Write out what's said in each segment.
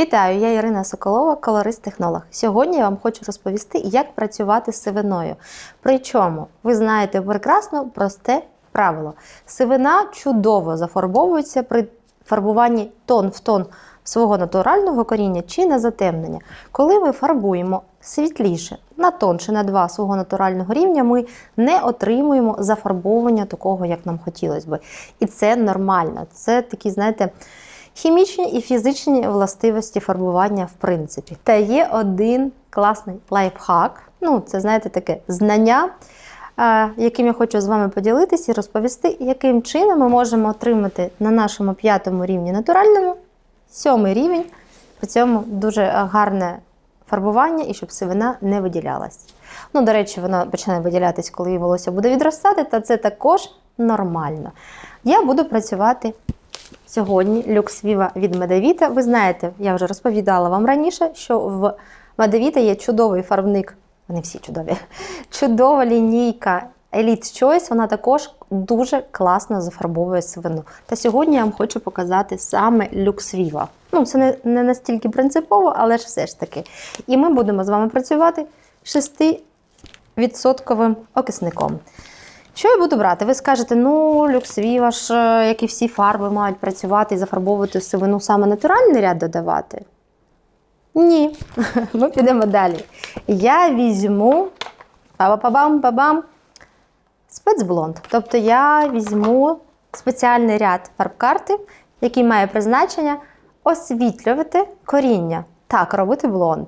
Вітаю, я Ірина Соколова, колорист-технолог. Сьогодні я вам хочу розповісти, як працювати з сивиною. Причому ви знаєте прекрасно просте правило. Сивина чудово зафарбовується при фарбуванні тон в тон свого натурального коріння чи на затемнення. Коли ми фарбуємо світліше на тон чи на два свого натурального рівня, ми не отримуємо зафарбовування такого, як нам хотілося би. І це нормально. Це такі, знаєте, хімічні і фізичні властивості фарбування, в принципі. Та є один класний лайфхак. Ну, це, знаєте, таке знання, яким я хочу з вами поділитися і розповісти, яким чином ми можемо отримати на нашому п'ятому рівні натуральному сьомий рівень, при цьому дуже гарне фарбування і щоб сивина не виділялась. Ну, до речі, вона починає виділятись, коли її волосся буде відростати, та це також нормально. Я буду працювати Сьогодні люкс Viva від Медавіта. Ви знаєте, я вже розповідала вам раніше, що в Медавіта є чудовий фарбник. Вони всі чудові. Чудова лінійка Elite Choice, вона також дуже класно зафарбовує свину. Та сьогодні я вам хочу показати саме люкс Viva. Ну, це не, не настільки принципово, але ж все ж таки. І ми будемо з вами працювати 6% окисником. Що я буду брати? Ви скажете, ну, люксвіва ж, е, як і всі фарби, мають працювати і зафарбовувати сивину саме натуральний ряд додавати? Ні, ми підемо далі. Я візьму па-ба-па-бам-па-бам, спецблонд. Тобто я візьму спеціальний ряд фарб-карти, який має призначення освітлювати коріння. Так, робити блонд.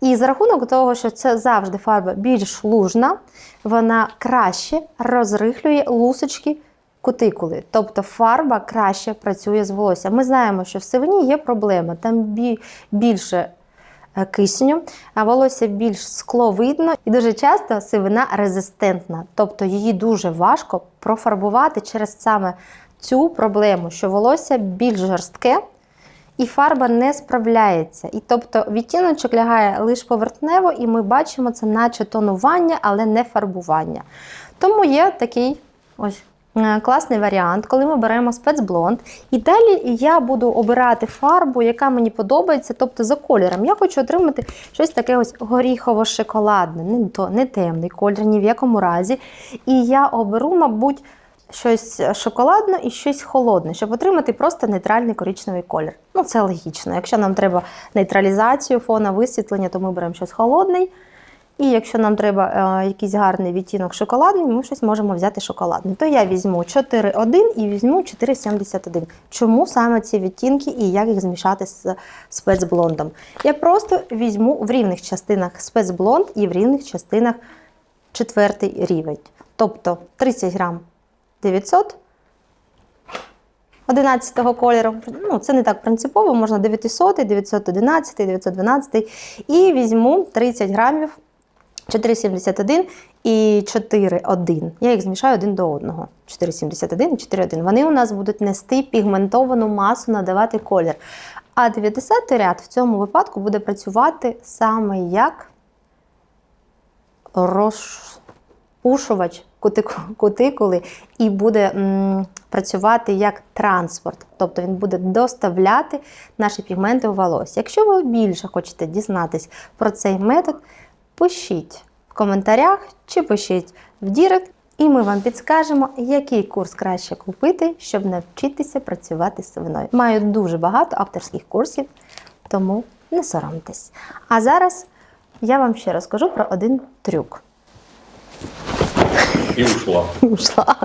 І за рахунок того, що це завжди фарба більш лужна, вона краще розрихлює лусочки кутикули. Тобто фарба краще працює з волоссям. Ми знаємо, що в сивині є проблема, там більше кисню, а волосся більш скловидно і дуже часто сивина резистентна, тобто її дуже важко профарбувати через саме цю проблему, що волосся більш жорстке. І фарба не справляється. І тобто відтіночок лягає лише поверхнево, і ми бачимо це наче тонування, але не фарбування. Тому є такий ось е, класний варіант, коли ми беремо спецблонд. І далі я буду обирати фарбу, яка мені подобається, тобто за кольором. Я хочу отримати щось таке ось горіхово-шоколадне, не, то, не темний колір ні в якому разі. І я оберу, мабуть, щось шоколадне і щось холодне, щоб отримати просто нейтральний коричневий колір. Ну, це логічно. Якщо нам треба нейтралізацію, фона, висвітлення, то ми беремо щось холодний. І якщо нам треба е, якийсь гарний відтінок шоколадний, ми щось можемо взяти шоколадний. То я візьму 4,1 і візьму 4,71. Чому саме ці відтінки і як їх змішати з спецблондом? Я просто візьму в рівних частинах спецблонд і в рівних частинах четвертий рівень. Тобто 30 грам 900 11 кольору. Ну, це не так принципово, можна 900, 911, 912. І візьму 30 грамів 4,71 і 4,1. Я їх змішаю один до одного. 4,71 і 4,1. Вони у нас будуть нести пігментовану масу, надавати колір. А 90-й ряд в цьому випадку буде працювати саме як розпушувач кутикули і буде працювати як транспорт. Тобто він буде доставляти наші пігменти у волосся. Якщо ви більше хочете дізнатись про цей метод, пишіть в коментарях чи пишіть в Дірект, і ми вам підскажемо, який курс краще купити, щоб навчитися працювати з сивиною. Маю дуже багато авторських курсів, тому не соромтесь. А зараз я вам ще розкажу про один трюк. І ушла. Ушла.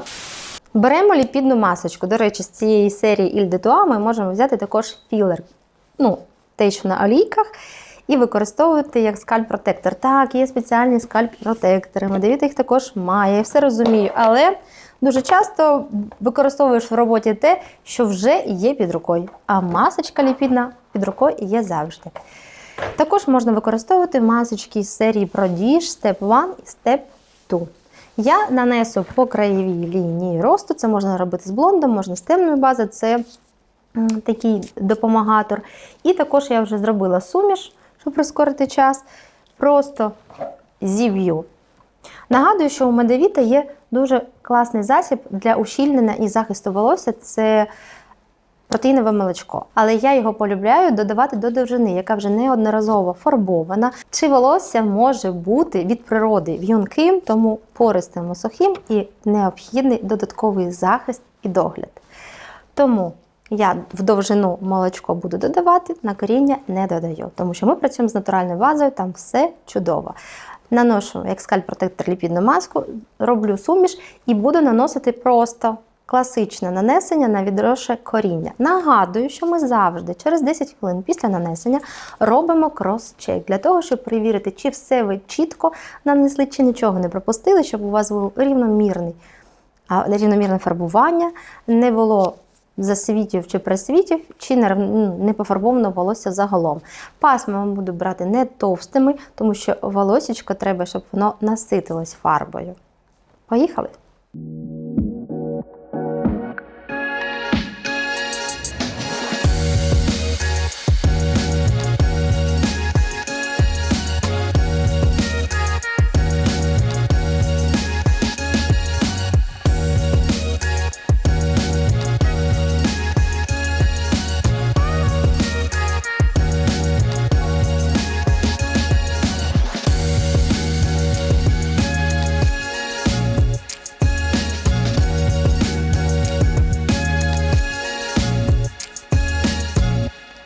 Беремо ліпідну масочку. До речі, з цієї серії Іль де Туа ми можемо взяти також філер. Ну, те, що на олійках, і використовувати як скальп-протектор. Так, є спеціальні скальп-протектори. Медовіта їх також має, я все розумію. Але дуже часто використовуєш в роботі те, що вже є під рукою. А масочка ліпідна під рукою є завжди. Також можна використовувати масочки з серії Prodish Step 1 і Step 2. Я нанесу по краєвій лінії росту. Це можна робити з блондом, можна з темною базою, це такий допомагатор. І також я вже зробила суміш, щоб прискорити час. Просто зіб'ю Нагадую, що у медовіта є дуже класний засіб для ущільнення і захисту волосся це протеїнове молочко. Але я його полюбляю додавати до довжини, яка вже неодноразово фарбована. Чи волосся може бути від природи в'юнким, тому пористим сухим і необхідний додатковий захист і догляд. Тому я в довжину молочко буду додавати, на коріння не додаю, тому що ми працюємо з натуральною базою, там все чудово. Наношу як скальп-протектор ліпідну маску, роблю суміш і буду наносити просто класичне нанесення на відросше коріння. Нагадую, що ми завжди через 10 хвилин після нанесення робимо крос-чек для того, щоб перевірити, чи все ви чітко нанесли, чи нічого не пропустили, щоб у вас був рівномірний рівномірне фарбування, не було засвітів чи присвітів, чи не, пофарбовано волосся загалом. Пасма вам буду брати не товстими, тому що волосічко треба, щоб воно наситилось фарбою. Поїхали!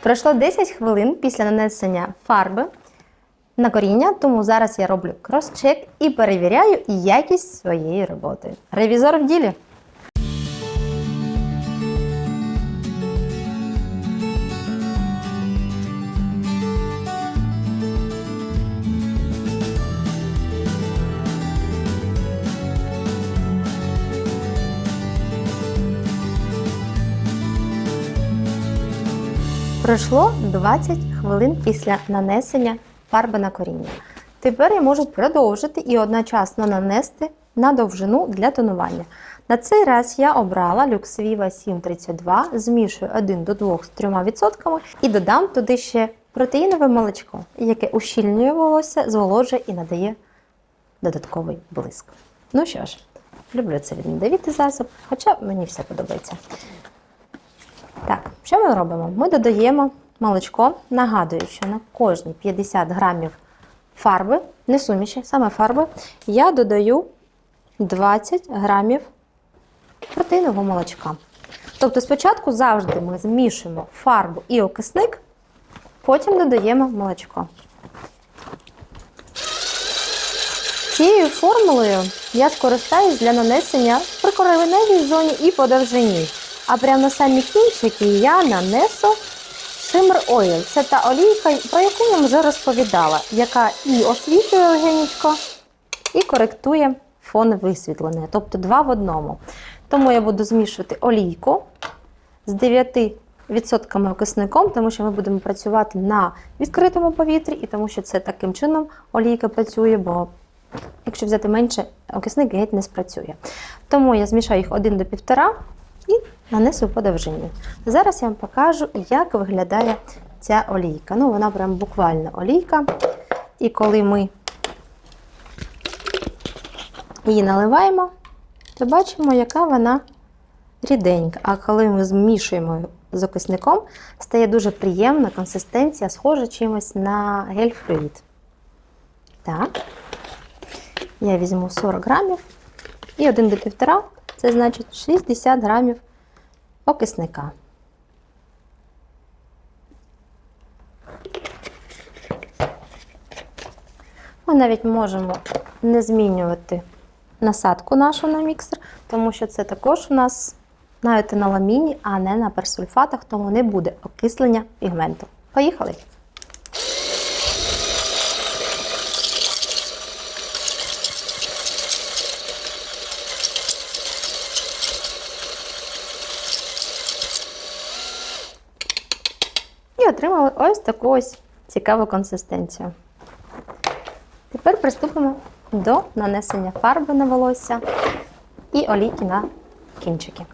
Пройшло 10 хвилин після нанесення фарби на коріння, тому зараз я роблю крос-чек і перевіряю якість своєї роботи. Ревізор в ділі. Пройшло 20 хвилин після нанесення фарби на коріння. Тепер я можу продовжити і одночасно нанести на довжину для тонування. На цей раз я обрала Viva 732, змішую 1 до 2 з 3% і додам туди ще протеїнове молочко, яке ущільнює волосся, зволожує і надає додатковий блиск. Ну що ж, люблю це від медовіти засоб, хоча мені все подобається. Що ми робимо? Ми додаємо молочко. Нагадую, що на кожні 50 грамів фарби, не суміші, саме фарби, я додаю 20 грамів протеїнового молочка. Тобто спочатку завжди ми змішуємо фарбу і окисник, потім додаємо молочко. Цією формулою я скористаюсь для нанесення прикореневій зоні і по довжині. А прямо на самі кінчики я нанесу Shimmer Oil. Це та олійка, про яку я вже розповідала, яка і освітлює легенечко, і коректує фон висвітлення, тобто два в одному. Тому я буду змішувати олійку з 9% окисником, тому що ми будемо працювати на відкритому повітрі, і тому що це таким чином олійка працює, бо якщо взяти менше, окисник геть не спрацює. Тому я змішаю їх 1 до 1,5 і нанесу по довжині. Зараз я вам покажу, як виглядає ця олійка. Ну, вона прям буквально олійка. І коли ми її наливаємо, то бачимо, яка вона ріденька. А коли ми змішуємо з окисником, стає дуже приємна консистенція, схожа чимось на гель-флюїд. Так, я візьму 40 грамів і 1 до 1,5 це значить 60 грамів окисника. Ми навіть можемо не змінювати насадку нашу на міксер, тому що це також у нас на етиноламіні, а не на персульфатах, тому не буде окислення пігменту. Поїхали! І отримали ось таку ось цікаву консистенцію. Тепер приступимо до нанесення фарби на волосся і олійки на кінчики.